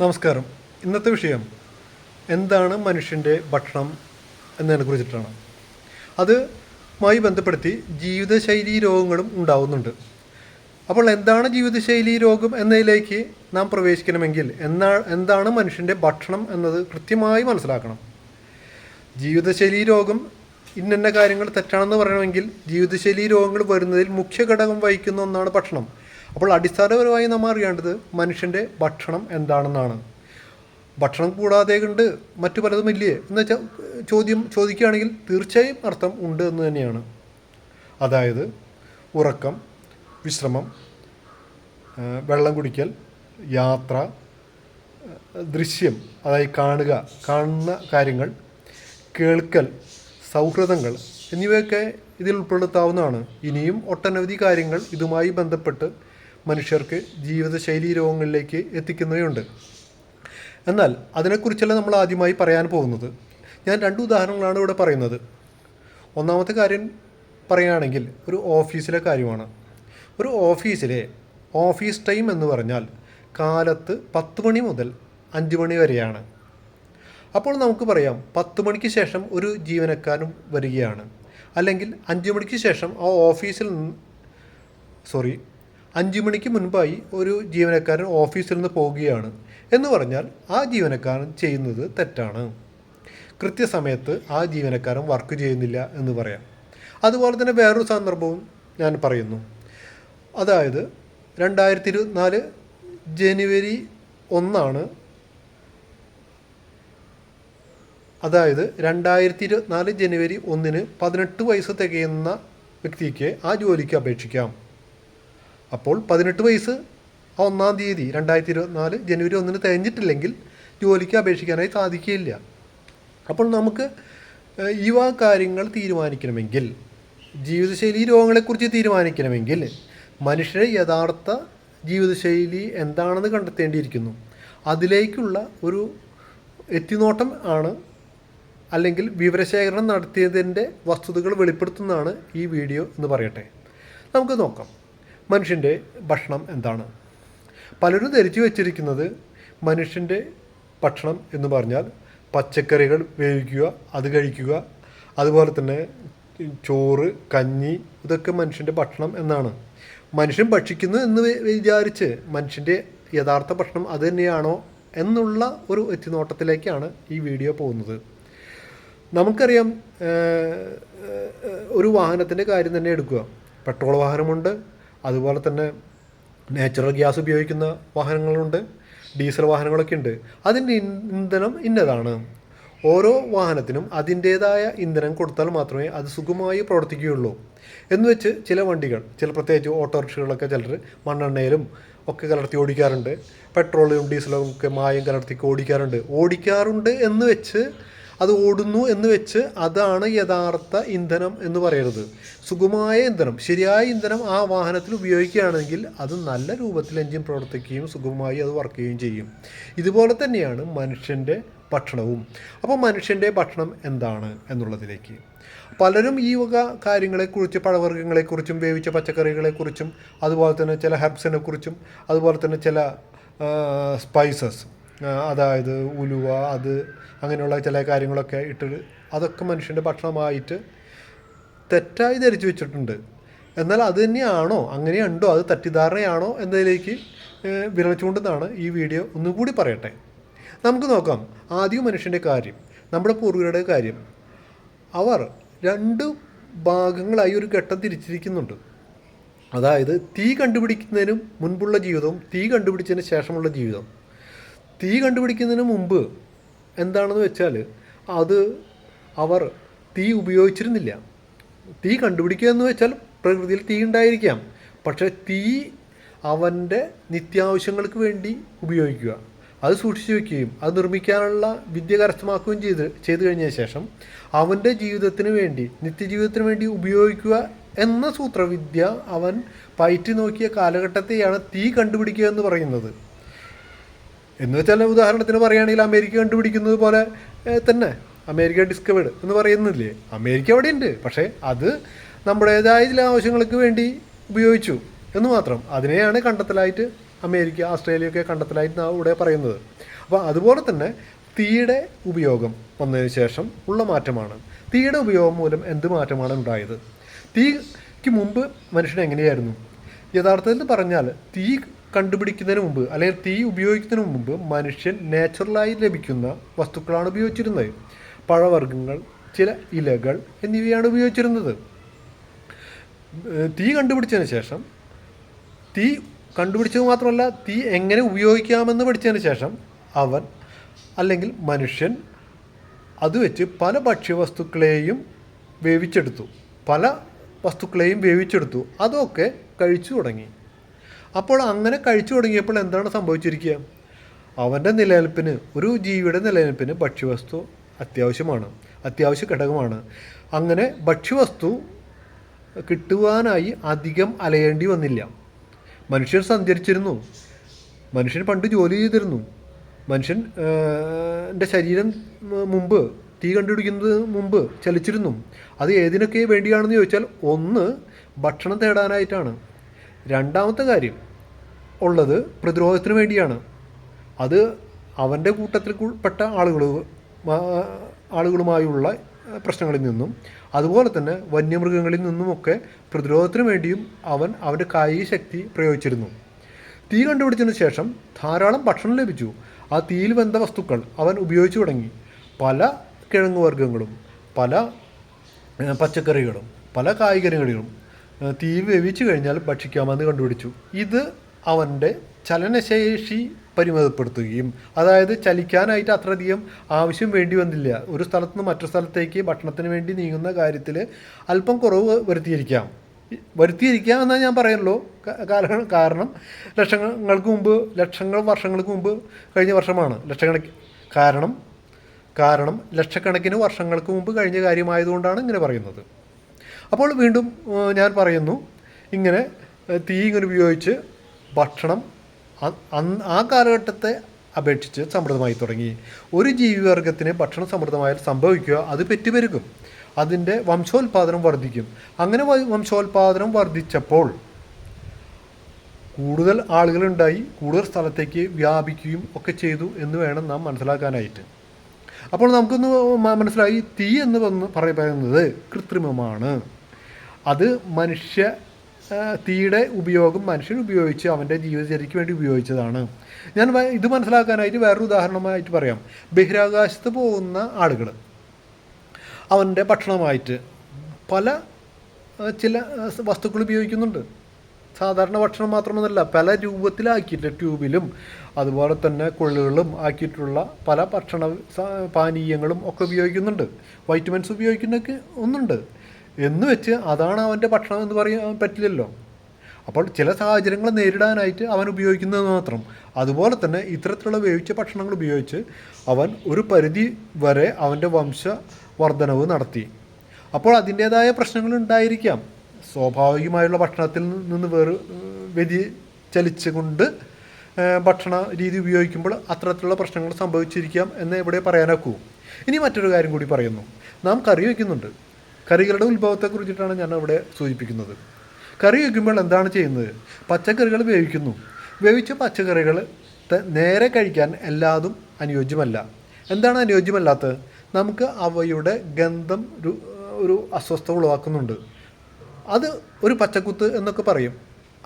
നമസ്കാരം. ഇന്നത്തെ വിഷയം എന്താണ് മനുഷ്യന്റെ ഭക്ഷണം എന്നതിനെ കുറിച്ചിട്ടാണ്. അതുമായി ബന്ധപ്പെടുത്തി ജീവിതശൈലി രോഗങ്ങളും ഉണ്ടാവുന്നുണ്ട്. അപ്പോൾ എന്താണ് ജീവിതശൈലി രോഗം എന്നതിലേക്ക് നാം പ്രവേശിക്കണമെങ്കിൽ എന്നാ എന്താണ് മനുഷ്യന്റെ ഭക്ഷണം എന്നത് കൃത്യമായി മനസ്സിലാക്കണം. ജീവിതശൈലി രോഗം ഇന്നെന്ന കാര്യങ്ങൾ തെറ്റാണെന്ന് പറയണമെങ്കിൽ ജീവിതശൈലി രോഗങ്ങൾ വരുന്നതിൽ മുഖ്യ ഘടകം വഹിക്കുന്ന ഒന്നാണ് ഭക്ഷണം. അപ്പോൾ അടിസ്ഥാനപരമായി നമ്മൾ അറിയേണ്ടത് മനുഷ്യന്റെ ഭക്ഷണം എന്താണെന്നാണ്. ഭക്ഷണം കൂടാതെ കണ്ട് മറ്റു പലതും ഇല്ലേ? എന്ന് വെച്ചാൽ ചോദ്യം ചോദിക്കുകയാണെങ്കിൽ തീർച്ചയായും അർത്ഥം ഉണ്ട് എന്ന് തന്നെയാണ്. അതായത് ഉറക്കം വിശ്രമം വെള്ളം കുടിക്കൽ യാത്ര ദൃശ്യം അതായത് കാണുക കാണുന്ന കാര്യങ്ങൾ കേൾക്കൽ സൗഹൃദങ്ങൾ എന്നിവയൊക്കെ ഇതിൽ ഉൾപ്പെടുത്താവുന്നതാണ്. ഇനിയും ഒട്ടനവധി കാര്യങ്ങൾ ഇതുമായി ബന്ധപ്പെട്ട് മനുഷ്യർക്ക് ജീവിതശൈലി രോഗങ്ങളിലേക്ക് എത്തിക്കുന്നവയുണ്ട്. എന്നാൽ അതിനെക്കുറിച്ചല്ല നമ്മൾ ആദ്യമായി പറയാൻ പോകുന്നത്? ഞാൻ രണ്ട് ഉദാഹരണങ്ങളാണ് ഇവിടെ പറയുന്നത്. ഒന്നാമത്തെ കാര്യം പറയുകയാണെങ്കിൽ ഒരു ഓഫീസിലെ കാര്യമാണ്. ഒരു ഓഫീസിലെ ഓഫീസ് ടൈം എന്ന് പറഞ്ഞാൽ കാലത്ത് പത്ത് മണി മുതൽ അഞ്ച് മണി വരെയാണ്. അപ്പോൾ നമുക്ക് പറയാം പത്ത് മണിക്ക് ശേഷം ഒരു ജീവനക്കാരൻ വരികയാണ്. അല്ലെങ്കിൽ അഞ്ച് മണിക്ക് ശേഷം ആ ഓഫീസിൽ സോറി അഞ്ച് മണിക്ക് മുൻപായി ഒരു ജീവനക്കാരൻ ഓഫീസിൽ നിന്ന് പോവുകയാണ് എന്ന് പറഞ്ഞാൽ ആ ജീവനക്കാരൻ ചെയ്യുന്നത് തെറ്റാണ്. കൃത്യസമയത്ത് ആ ജീവനക്കാരൻ വർക്ക് ചെയ്യുന്നില്ല എന്ന് പറയാം. അതുപോലെ തന്നെ വേറൊരു സന്ദർഭവും ഞാൻ പറയുന്നു. അതായത് രണ്ടായിരത്തി ഇരുപത്തിനാല് ജനുവരി ഒന്നാണ് അതായത് രണ്ടായിരത്തി ഇരുപത്തിനാല് ജനുവരി ഒന്നിന് പതിനെട്ട് വയസ്സ് തികയുന്ന വ്യക്തിക്ക് ആ ജോലിക്ക് അപേക്ഷിക്കാം. അപ്പോൾ പതിനെട്ട് വയസ്സ് ഒന്നാം തീയതി രണ്ടായിരത്തി ഇരുപത്തിനാല് ജനുവരി ഒന്നിന് തികഞ്ഞിട്ടില്ലെങ്കിൽ ജോലിക്ക് അപേക്ഷിക്കാനായി സാധിക്കുകയില്ല. അപ്പോൾ നമുക്ക് ഇവ കാര്യങ്ങൾ തീരുമാനിക്കണമെങ്കിൽ ജീവിതശൈലി രോഗങ്ങളെക്കുറിച്ച് തീരുമാനിക്കണമെങ്കിൽ മനുഷ്യരെ യഥാർത്ഥ ജീവിതശൈലി എന്താണെന്ന് കണ്ടെത്തേണ്ടിയിരിക്കുന്നു. അതിലേക്കുള്ള ഒരു എത്തിനോട്ടം ആണ് അല്ലെങ്കിൽ വിവരശേഖരണം നടത്തിയതിന്റെ വസ്തുതകൾ വെളിപ്പെടുത്തുന്നതാണ് ഈ വീഡിയോ എന്ന് പറയട്ടെ. നമുക്ക് നോക്കാം. മനുഷ്യന്റെ ഭക്ഷണം എന്താണ്? പലരും ധരിച്ചു വച്ചിരിക്കുന്നത് മനുഷ്യന്റെ ഭക്ഷണം എന്ന് പറഞ്ഞാൽ പച്ചക്കറികൾ വേവിക്കുക അത് കഴിക്കുക അതുപോലെ തന്നെ ചോറ് കഞ്ഞി ഇതൊക്കെ മനുഷ്യന്റെ ഭക്ഷണം എന്നാണ്. മനുഷ്യൻ ഭക്ഷിക്കുന്നു എന്ന് വിചാരിച്ച് മനുഷ്യന്റെ യഥാർത്ഥ ഭക്ഷണം അത് തന്നെയാണോ എന്നുള്ള ഒരു എത്തിനോട്ടത്തിലേക്കാണ് ഈ വീഡിയോ പോകുന്നത്. നമുക്കറിയാം ഒരു വാഹനത്തിന്റെ കാര്യം തന്നെ എടുക്കുക. പെട്രോൾ വാഹനമുണ്ട് അതുപോലെ തന്നെ നാച്ചുറൽ ഗ്യാസ് ഉപയോഗിക്കുന്ന വാഹനങ്ങളുണ്ട് ഡീസൽ വാഹനങ്ങളൊക്കെ ഉണ്ട്. അതിന്റെ ഇന്ധനം ഇന്നതാണ്. ഓരോ വാഹനത്തിനും അതിന്റേതായ ഇന്ധനം കൊടുത്താൽ മാത്രമേ അത് സുഖമായി പ്രവർത്തിക്കുകയുള്ളൂ. എന്ന് വെച്ച് ചില വണ്ടികൾ ചില പ്രത്യേകിച്ച് ഓട്ടോറിക്ഷകളൊക്കെ ചിലർ മണ്ണെണ്ണയിലും ഒക്കെ കലർത്തി ഓടിക്കാറുണ്ട്. പെട്രോളും ഡീസലും ഒക്കെ മായം കലർത്തി ഓടിക്കാറുണ്ട്. ഓടിക്കാറുണ്ട് എന്ന് വെച്ച് അത് ഓടുന്നു എന്ന് വെച്ച് അതാണ് യഥാർത്ഥ ഇന്ധനം എന്ന് പറയരുത് സുഗമമായ ഇന്ധനം ശരിയായ ഇന്ധനം ആ വാഹനത്തിൽ ഉപയോഗിക്കുകയാണെങ്കിൽ അത് നല്ല രൂപത്തിൽ എഞ്ചിൻ പ്രവർത്തിക്കുകയും സുഗമമായി അത് വർക്ക് ചെയ്യുകയും ചെയ്യും. ഇതുപോലെ തന്നെയാണ് മനുഷ്യന്റെ ഭക്ഷണവും. അപ്പോൾ മനുഷ്യന്റെ ഭക്ഷണം എന്താണ് എന്നുള്ളതിലേക്ക്. പലരും ഈ വക കാര്യങ്ങളെക്കുറിച്ച് പഴവർഗങ്ങളെക്കുറിച്ചും വേവിച്ച പച്ചക്കറികളെക്കുറിച്ചും അതുപോലെ തന്നെ ചില ഹെർബ്സിനെക്കുറിച്ചും അതുപോലെ തന്നെ ചില സ്പൈസസ് അതായത് ഉലുവ അത് അങ്ങനെയുള്ള ചില കാര്യങ്ങളൊക്കെ ഇട്ട് അതൊക്കെ മനുഷ്യന്റെ ഭക്ഷണമായിട്ട് തെറ്റായി ധരിച്ചു വെച്ചിട്ടുണ്ട്. എന്നാൽ അത് തന്നെയാണോ? അങ്ങനെയുണ്ടോ അത് തെറ്റിദ്ധാരണയാണോ? എന്നതിലേക്ക് വിരൽ ചൂണ്ടുന്നതാണ് ഈ വീഡിയോ ഒന്നുകൂടി പറയട്ടെ. നമുക്ക് നോക്കാം. ആദ്യം മനുഷ്യന്റെ കാര്യം നമ്മുടെ പൂർവികരുടെ കാര്യം. അവർ രണ്ട് ഭാഗങ്ങളായി ഒരു ഘട്ടം തിരിച്ചിരിക്കുന്നുണ്ട്. അതായത് തീ കണ്ടുപിടിക്കുന്നതിനും മുൻപുള്ള ജീവിതവും തീ കണ്ടുപിടിച്ചതിന് ശേഷമുള്ള ജീവിതം തീ കണ്ടുപിടിക്കുന്നതിന് മുമ്പ് എന്താണെന്ന് വെച്ചാൽ അത് അവർ തീ ഉപയോഗിച്ചിരുന്നില്ല. തീ കണ്ടുപിടിക്കുക എന്ന് വെച്ചാൽ പ്രകൃതിയിൽ തീ ഉണ്ടായിരിക്കാം. പക്ഷേ തീ അവന്റെ നിത്യാവശ്യങ്ങൾക്ക് വേണ്ടി ഉപയോഗിക്കുക. അത് സൂക്ഷിച്ചു വെക്കുകയും അത് നിർമ്മിക്കാനുള്ള വിദ്യ കരസ്ഥമാക്കുകയും ചെയ്ത് ചെയ്തു കഴിഞ്ഞ ശേഷം അവന്റെ ജീവിതത്തിന് വേണ്ടി നിത്യജീവിതത്തിന് വേണ്ടി ഉപയോഗിക്കുക എന്ന സൂത്രവിദ്യ അവൻ പയറ്റി നോക്കിയ കാലഘട്ടത്തെയാണ് തീ കണ്ടുപിടിക്കുക എന്ന് പറയുന്നത്. എന്ന് വെച്ചാൽ ഉദാഹരണത്തിന് പറയുകയാണെങ്കിൽ അമേരിക്ക കണ്ടുപിടിക്കുന്നത് പോലെ തന്നെ. അമേരിക്ക ഡിസ്കവേഡ് എന്ന് പറയുന്നില്ലേ? അമേരിക്ക അവിടെ ഉണ്ട് പക്ഷേ അത് നമ്മുടേതായ ചില ആവശ്യങ്ങൾക്ക് വേണ്ടി ഉപയോഗിച്ചു എന്ന് മാത്രം. അതിനെയാണ് കണ്ടെത്തലായിട്ട് അമേരിക്ക ഓസ്ട്രേലിയ ഒക്കെ കണ്ടെത്തലായിട്ട് ഇവിടെ പറയുന്നത്. അപ്പോൾ അതുപോലെ തന്നെ തീയുടെ ഉപയോഗം വന്നതിന് ശേഷം ഉള്ള മാറ്റമാണ്. തീയുടെ ഉപയോഗം മൂലം എന്ത് മാറ്റമാണ് ഉണ്ടായത്? തീക്ക് മുമ്പ് മനുഷ്യൻ എങ്ങനെയായിരുന്നു? യഥാർത്ഥത്തിൽ പറഞ്ഞാൽ തീ കണ്ടുപിടിക്കുന്നതിന് മുമ്പ് അല്ലെങ്കിൽ തീ ഉപയോഗിക്കുന്നതിന് മുമ്പ് മനുഷ്യൻ നാച്ചുറലായി ലഭിക്കുന്ന വസ്തുക്കളാണ് ഉപയോഗിച്ചിരുന്നത്. പഴവർഗങ്ങൾ ചില ഇലകൾ എന്നിവയാണ് ഉപയോഗിച്ചിരുന്നത്. തീ കണ്ടുപിടിച്ചതിന് ശേഷം തീ കണ്ടുപിടിച്ചത് മാത്രമല്ല തീ എങ്ങനെ ഉപയോഗിക്കാമെന്ന് പഠിച്ചതിന് ശേഷം അവൻ അല്ലെങ്കിൽ മനുഷ്യൻ അത് വെച്ച് പല ഭക്ഷ്യവസ്തുക്കളെയും വേവിച്ചെടുത്തു. പല വസ്തുക്കളെയും വേവിച്ചെടുത്തു. അതൊക്കെ കഴിച്ചു തുടങ്ങി. അപ്പോൾ അങ്ങനെ കഴിച്ചു തുടങ്ങിയപ്പോൾ എന്താണ് സംഭവിച്ചിരിക്കുക? അവന്റെ നിലനിൽപ്പിന് ഒരു ജീവിയുടെ നിലനിൽപ്പിന് ഭക്ഷ്യവസ്തു അത്യാവശ്യമാണ് അത്യാവശ്യ ഘടകമാണ്. അങ്ങനെ ഭക്ഷ്യവസ്തു കിട്ടുവാനായി അധികം അലയേണ്ടി വന്നില്ല. മനുഷ്യർ സഞ്ചരിച്ചിരുന്നു. മനുഷ്യൻ പണ്ട് ജോലി ചെയ്തിരുന്നു. മനുഷ്യൻ എന്റെ ശരീരം മുമ്പ് തീ കണ്ടുപിടിക്കുന്നത് മുമ്പ് ചലിച്ചിരുന്നു. അത് ഏതിനൊക്കെ വേണ്ടിയാണെന്ന് ചോദിച്ചാൽ ഒന്ന് ഭക്ഷണം തേടാനായിട്ടാണ്. രണ്ടാമത്തെ കാര്യം ഉള്ളത് പ്രതിരോധത്തിന് വേണ്ടിയാണ്. അത് അവന്റെ കൂട്ടത്തിൽ പെട്ട ആളുകൾ ആളുകളുമായുള്ള പ്രശ്നങ്ങളിൽ നിന്നും അതുപോലെ തന്നെ വന്യമൃഗങ്ങളിൽ നിന്നുമൊക്കെ പ്രതിരോധത്തിന് വേണ്ടിയും അവൻ അവന്റെ കായിക ശക്തി പ്രയോഗിച്ചിരുന്നു. തീ കണ്ടുപിടിച്ചതിന് ശേഷം ധാരാളം ഭക്ഷണം ലഭിച്ചു. ആ തീയിൽ വെന്ത വസ്തുക്കൾ അവൻ ഉപയോഗിച്ചു തുടങ്ങി. പല കിഴങ്ങുവർഗങ്ങളും പല പച്ചക്കറികളും പല ഏഹ്, തീ വേവിച്ചു കഴിഞ്ഞാൽ ഭക്ഷിക്കാമെന്ന് കണ്ടുപിടിച്ചു. ഇത് അവന്റെ ചലനശേഷി പരിമിതപ്പെടുത്തുകയും അതായത് ചലിക്കാനായിട്ട് അത്രയധികം ആവശ്യം വേണ്ടി വന്നില്ല. ഒരു സ്ഥലത്ത് നിന്ന് മറ്റൊരു സ്ഥലത്തേക്ക് ഭക്ഷണത്തിന് വേണ്ടി നീങ്ങുന്ന കാര്യത്തിൽ അല്പം കുറവ് വരുത്തിയിരിക്കാം. വരുത്തിയിരിക്കാം എന്നാണ് ഞാൻ പറയുള്ളൂ. കാരണം കാരണം ലക്ഷങ്ങൾക്ക് മുമ്പ് ലക്ഷങ്ങൾ വർഷങ്ങൾക്ക് മുമ്പ് കഴിഞ്ഞ വർഷമാണ്. ലക്ഷക്കണക്ക് കാരണം കാരണം ലക്ഷക്കണക്കിന് വർഷങ്ങൾക്ക് മുമ്പ് കഴിഞ്ഞ കാര്യമായതുകൊണ്ടാണ് ഇങ്ങനെ പറയുന്നത്. അപ്പോൾ വീണ്ടും ഞാൻ പറയുന്നു ഇങ്ങനെ തീ ഇങ്ങനെ ഉപയോഗിച്ച് ഭക്ഷണം ആ കാലഘട്ടത്തെ അപേക്ഷിച്ച് സമൃദ്ധമായി തുടങ്ങി. ഒരു ജീവിവർഗത്തിന് ഭക്ഷണം സമൃദ്ധമായാൽ സംഭവിക്കുക അത് പെറ്റുപെരുകും. അതിന്റെ വംശോൽപാദനം വർദ്ധിക്കും. അങ്ങനെ വംശോൽപാദനം വർദ്ധിച്ചപ്പോൾ കൂടുതൽ ആളുകളുണ്ടായി കൂടുതൽ സ്ഥലത്തേക്ക് വ്യാപിക്കുകയും ഒക്കെ ചെയ്തു എന്ന് വേണം നാം മനസ്സിലാക്കാനായിട്ട്. അപ്പോൾ നമുക്കൊന്ന് മനസ്സിലായി. തീ എന്ന് പറയുന്നത് കൃത്രിമമാണ്. അത് മനുഷ്യ തീയുടെ ഉപയോഗം മനുഷ്യൻ ഉപയോഗിച്ച് അവന്റെ ജീവചര്യയ്ക്ക് വേണ്ടി ഉപയോഗിച്ചതാണ്. ഞാൻ ഇത് മനസ്സിലാക്കാനായിട്ട് വേറൊരു ഉദാഹരണമായിട്ട് പറയാം. ബഹിരാകാശത്ത് പോകുന്ന ആളുകൾ അവന്റെ ഭക്ഷണമായിട്ട് പല ചില വസ്തുക്കൾ ഉപയോഗിക്കുന്നുണ്ട്. സാധാരണ ഭക്ഷണം മാത്രമൊന്നുമല്ല പല രൂപത്തിലാക്കിയിട്ട് ട്യൂബിലും അതുപോലെ തന്നെ കൊള്ളുകളും ആക്കിയിട്ടുള്ള പല ഭക്ഷണ പാനീയങ്ങളും ഒക്കെ ഉപയോഗിക്കുന്നുണ്ട്. വൈറ്റമിൻസ് ഉപയോഗിക്കുന്നൊക്കെ ഒന്നുണ്ട്. എന്ന് വെച്ച് അതാണ് അവന്റെ ഭക്ഷണം എന്ന് പറയാൻ പറ്റില്ലല്ലോ. അപ്പോൾ ചില സാഹചര്യങ്ങൾ നേരിടാനായിട്ട് അവൻ ഉപയോഗിക്കുന്നത് മാത്രം. അതുപോലെ തന്നെ ഇത്തരത്തിലുള്ള വേവിച്ച ഭക്ഷണങ്ങൾ ഉപയോഗിച്ച് അവൻ ഒരു പരിധി വരെ അവന്റെ വംശ വർധനവ് നടത്തി. അപ്പോൾ അതിന്റേതായ പ്രശ്നങ്ങൾ ഉണ്ടായിരിക്കാം. സ്വാഭാവികമായുള്ള ഭക്ഷണത്തിൽ നിന്ന് വേറെ വ്യതി ചലിച്ചുകൊണ്ട് ഭക്ഷണ രീതി ഉപയോഗിക്കുമ്പോൾ അത്തരത്തിലുള്ള പ്രശ്നങ്ങൾ സംഭവിച്ചിരിക്കാം എന്ന് ഇവിടെ പറയാനാക്കൂ. ഇനി മറ്റൊരു കാര്യം കൂടി പറയുന്നു. നാം കറി വയ്ക്കുന്നുണ്ട് കറികളുടെ ഉത്ഭവത്തെക്കുറിച്ചിട്ടാണ് ഞാൻ അവിടെ സൂചിപ്പിക്കുന്നത്. കറി വയ്ക്കുമ്പോൾ എന്താണ് ചെയ്യുന്നത്? പച്ചക്കറികൾ വേവിക്കുന്നു. വേവിച്ച പച്ചക്കറികൾ നേരെ കഴിക്കാൻ എല്ലാതും അനുയോജ്യമല്ല. എന്താണ് അനുയോജ്യമല്ലാത്തത് നമുക്ക് അവയുടെ ഗന്ധം ഒരു ഒരു അസ്വസ്ഥത ഉളവാക്കുന്നുണ്ട്. അത് ഒരു പച്ചക്കുത്ത് എന്നൊക്കെ പറയും.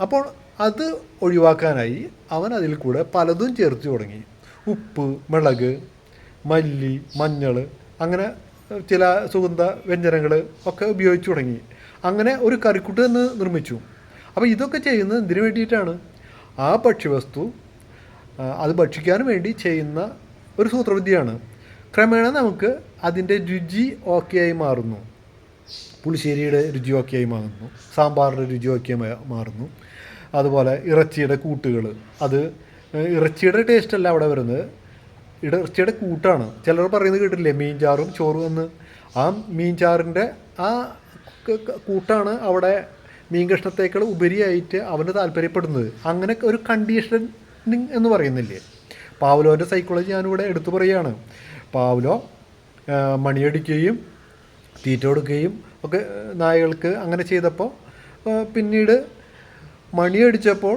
അപ്പോൾ അത് ഒഴിവാക്കാനായി അവൻ അതിൽ കൂടെ പലതും ചേർത്ത് തുടങ്ങി. ഉപ്പ് മുളക് മല്ലി മഞ്ഞൾ അങ്ങനെ ചില സുഗന്ധ വ്യഞ്ജനങ്ങൾ ഒക്കെ ഉപയോഗിച്ചു തുടങ്ങി. അങ്ങനെ ഒരു കറിക്കുട്ട് എന്ന് നിർമ്മിച്ചു. അപ്പോൾ ഇതൊക്കെ ചെയ്യുന്നത് എന്തിനു വേണ്ടിയിട്ടാണ്? ആ ഭക്ഷ്യവസ്തു അത് ഭക്ഷിക്കാൻ വേണ്ടി ചെയ്യുന്ന ഒരു സൂത്രവിദ്യയാണ്. ക്രമേണ നമുക്ക് അതിന്റെ രുചി ഓക്കെയായി മാറുന്നു. പുളിശ്ശേരിയുടെ രുചി ഓക്കെയായി മാറുന്നു. സാമ്പാറിന്റെ രുചി ഓക്കെയായി മാറുന്നു. അതുപോലെ ഇറച്ചിയുടെ കൂട്ടുകൾ അത് ഇറച്ചിയുടെ ടേസ്റ്റല്ല അവിടെ വരുന്നത്. ഇറച്ചിയുടെ കൂട്ടാണ്. ചിലർ പറയുന്നത് കേട്ടില്ലേ മീൻചാറും ചോറും എന്ന്. ആ മീൻചാറിന്റെ ആ കൂട്ടാണ് അവിടെ മീൻ കഷ്ണത്തേക്കാൾ ഉപരിയായിട്ട് അവന് താല്പര്യപ്പെടുന്നത്. അങ്ങനെ ഒരു കണ്ടീഷനിങ് എന്ന് പറയുന്നില്ലേ? പാവലോന്റെ സൈക്കോളജി ഞാനിവിടെ എടുത്തു പറയുകയാണ്. പാവലോ മണിയടിക്കുകയും തീറ്റ കൊടുക്കുകയും ഒക്കെ നായകൾക്ക് അങ്ങനെ ചെയ്തപ്പോൾ പിന്നീട് മണിയടിച്ചപ്പോൾ